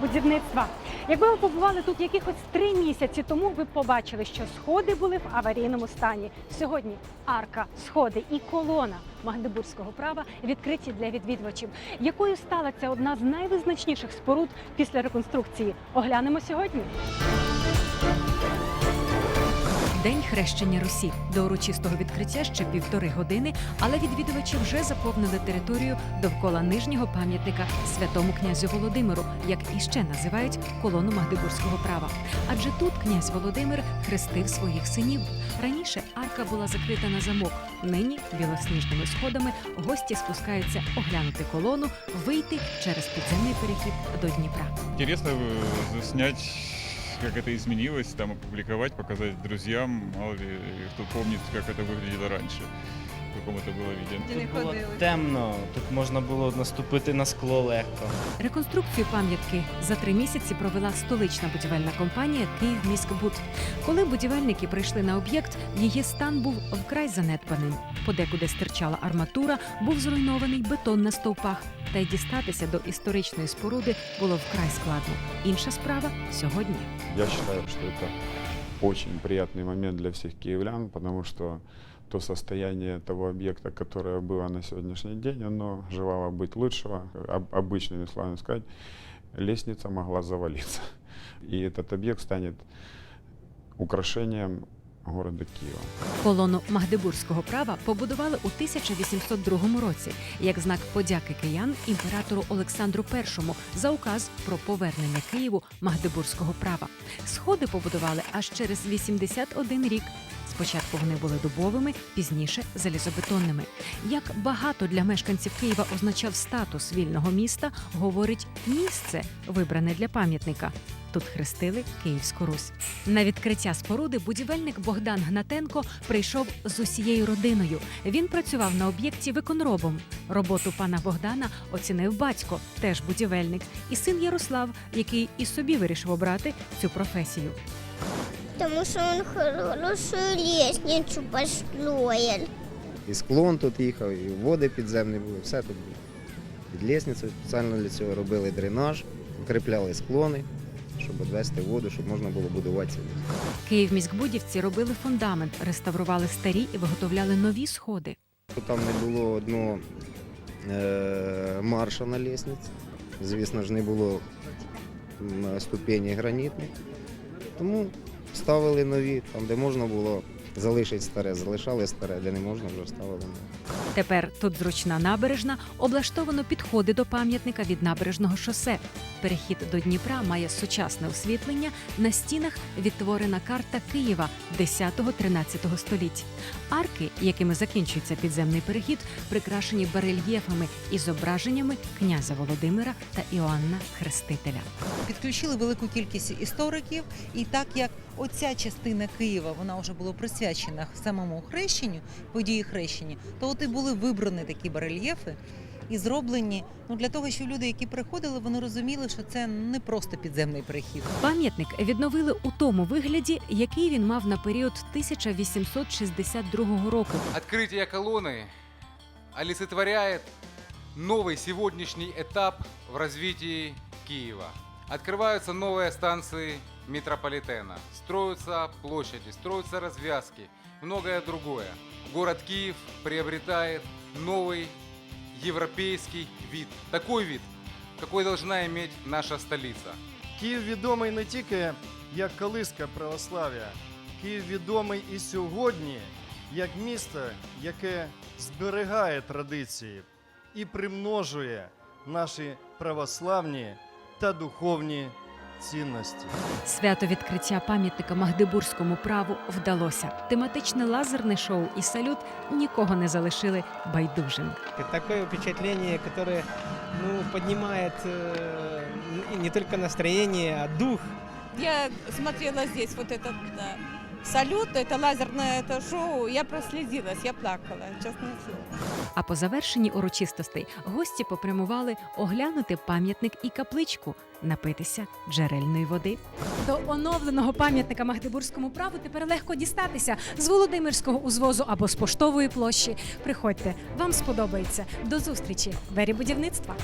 будівництва. Якби ви побували тут якихось три місяці тому, ви б побачили, що сходи були в аварійному стані. Сьогодні арка, сходи і колона Магдебурзького права відкриті для відвідувачів. Якою стала ця одна з найвизначніших споруд після реконструкції? Оглянемо сьогодні. День хрещення Русі. До урочистого відкриття ще півтори години, але відвідувачі вже заповнили територію довкола нижнього пам'ятника святому князю Володимиру, як іще називають колону Магдебурзького права. Адже тут князь Володимир хрестив своїх синів. Раніше арка була закрита на замок. Нині білосніжними сходами гості спускаються оглянути колону, вийти через підземний перехід до Дніпра. Интересно э, заснять, как это изменилось, там опубликовать, показать друзьям, мало ли кто помнит, как это выглядело раньше, в каком это было виде. Тут було темно, тут можна було наступити на скло легко. Реконструкцію пам'ятки за три місяці провела столична будівельна компанія «Київміськбуд». Коли будівельники прийшли на об'єкт, її стан був вкрай занедбаним. Подекуди стирчала арматура, був зруйнований бетон на стовпах. Та й дістатися до історичної споруди було вкрай складно. Інша справа сьогодні. Я считаю, что это очень приятный момент для всех киевлян, потому что то состояние того объекта, которое было на сегодняшний день, оно желало быть лучшего. Об- обычными словами сказать, лестница могла завалиться. И этот объект станет украшением города Киева. Колону Магдебурзького права побудували у 1802 році як знак подяки киян імператору Олександру І за указ про повернення Києву Магдебурзького права. Сходи побудували аж через 81 рік. Спочатку вони були дубовими, пізніше залізобетонними. Як багато для мешканців Києва означав статус вільного міста, говорить місце, вибране для пам'ятника. Тут хрестили Київську Русь. На відкриття споруди будівельник Богдан Гнатенко прийшов з усією родиною. Він працював на об'єкті виконробом. Роботу пана Богдана оцінив батько, теж будівельник, і син Ярослав, який і собі вирішив обрати цю професію. Потому что он хорошую лестницу построил. І склон тут їхав, і води підземні були, все тут було. Під лісницею спеціально для цього робили дренаж, укріпляли склони, щоб відвести воду, щоб можна було будувати ці ліс. Київміськбудівці робили фундамент, реставрували старі і виготовляли нові сходи. Там не було одного е- марша на лісниці. Звісно ж, не було ступені гранітних. Тому ставили нові, там, де можна було залишити старе, залишали старе, де не можна, вже ставили нове. Тепер тут зручна набережна, облаштовано підходи до пам'ятника від набережного шосе. Перехід до Дніпра має сучасне освітлення. На стінах відтворена карта Києва 10-13 століть. Арки, якими закінчується підземний перехід, прикрашені барельєфами і зображеннями князя Володимира та Іоанна Хрестителя. підключили велику кількість істориків, і так як оця частина Києва вона вже була присвячена самому хрещенню, події хрещення, то от і були вибрані такі барельєфи і зроблені ну для того, щоб люди, які приходили, вони розуміли, що це не просто підземний перехід. Пам'ятник відновили у тому вигляді, який він мав на період 1862 року. Открытие колонны олицетворяет новый сегодняшний этап в развитии Киева. Открываются новые станции метрополитена, строятся площади, строятся развязки, многое другое. Город Киев приобретает новый европейский вид. Такой вид, какой должна иметь наша столица. Київ відомий не тільки як колиска православ'я, Київ відомий і сьогодні як місто, яке зберігає традиції і примножує наші православні та духовні цінності. Свято відкриття пам'ятника Магдебурзькому праву вдалося. Тематичне лазерне шоу і салют нікого не залишили байдужим. Таке впечатлення, яке ну, поднимает э, не только настроєння, а дух. Я смотрела здесь вот этот да, салют, это лазерное это шоу, я прослезилась, я плакала, честное слово. А по завершенні урочистостей гості попрямували оглянути пам'ятник і капличку, напитися джерельної води. До оновленого пам'ятника Магдебурзькому праву тепер легко дістатися з Володимирського узвозу або з поштової площі. Приходьте, вам сподобається. До зустрічі в ері будівництва.